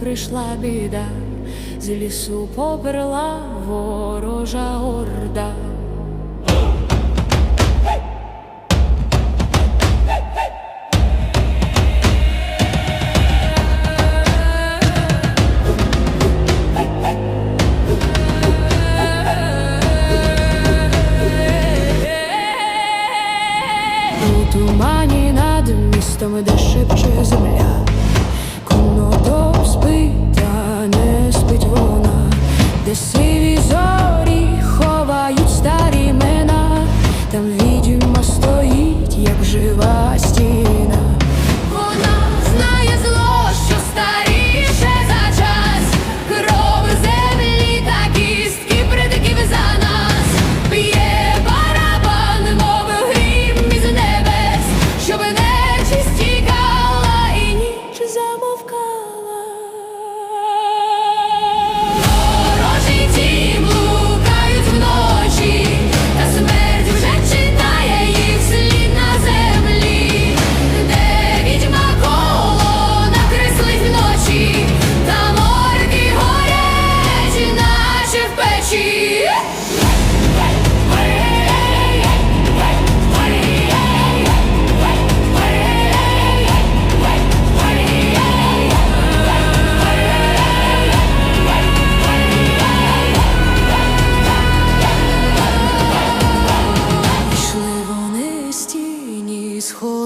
прийшла біда, з лісу поперла ворожа орда. У тумані над містом, де шепче земля, Конотоп спить,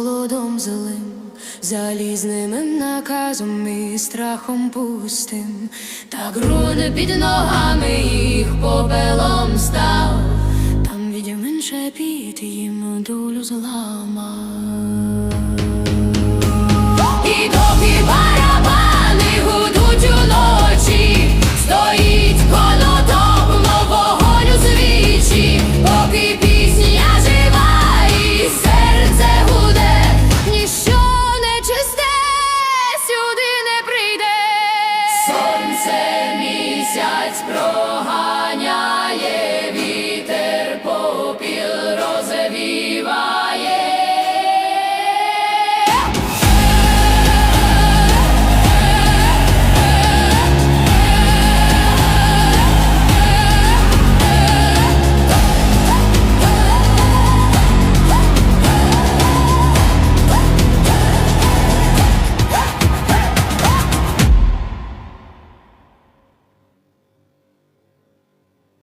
холодом злим, залізним наказом і страхом пустим, та груди під ногами їх попелом став, там відьмин піти їм долю зламав.